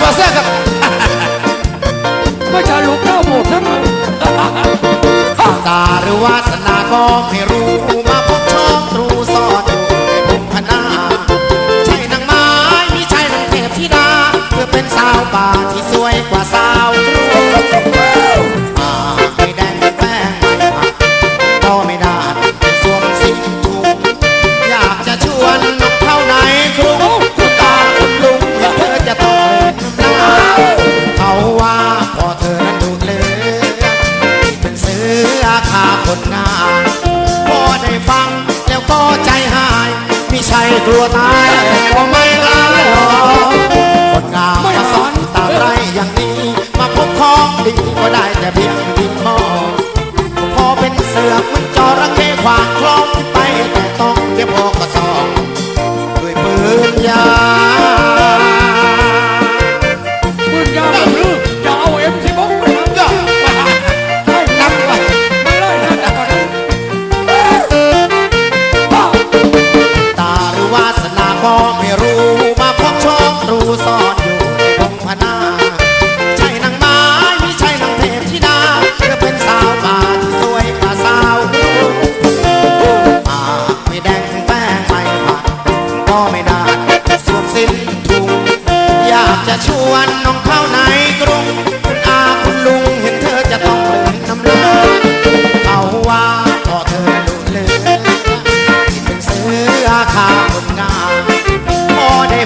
ภาษากันไม่ใช่ลูกเล่าหมดทั้งตาหรือวาสนาก็ไม่รู้มาพบชอบตรูซอนอยู่ในบุพนาใช่นางไม้มิใช่นางเทพธิดาเพื่อเป็นสาวป่าที่สวยกว่าสาวรู 多大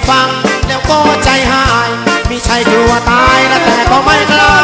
ฟังแล้วก็ใจหาย มีใช่กลัวตายนะแต่ก็ไม่กล้า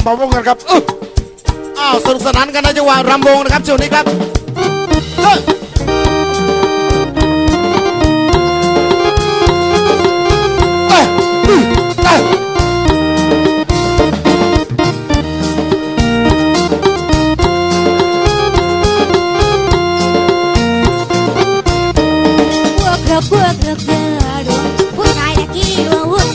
ำประวงกันครับอ้าวสนุกสนานกันนะจังหวะรำวงนะครับช่วงนี้ครับเบิกเบิกเบิกดูผู้ชายตะกี้ว่า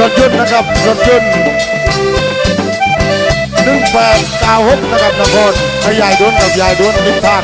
รถยนต์นะครับ รถยนต์หนึ่งแปดเก้าหกนะครับนครขยายด้วนกับยายด้วนทิศทาง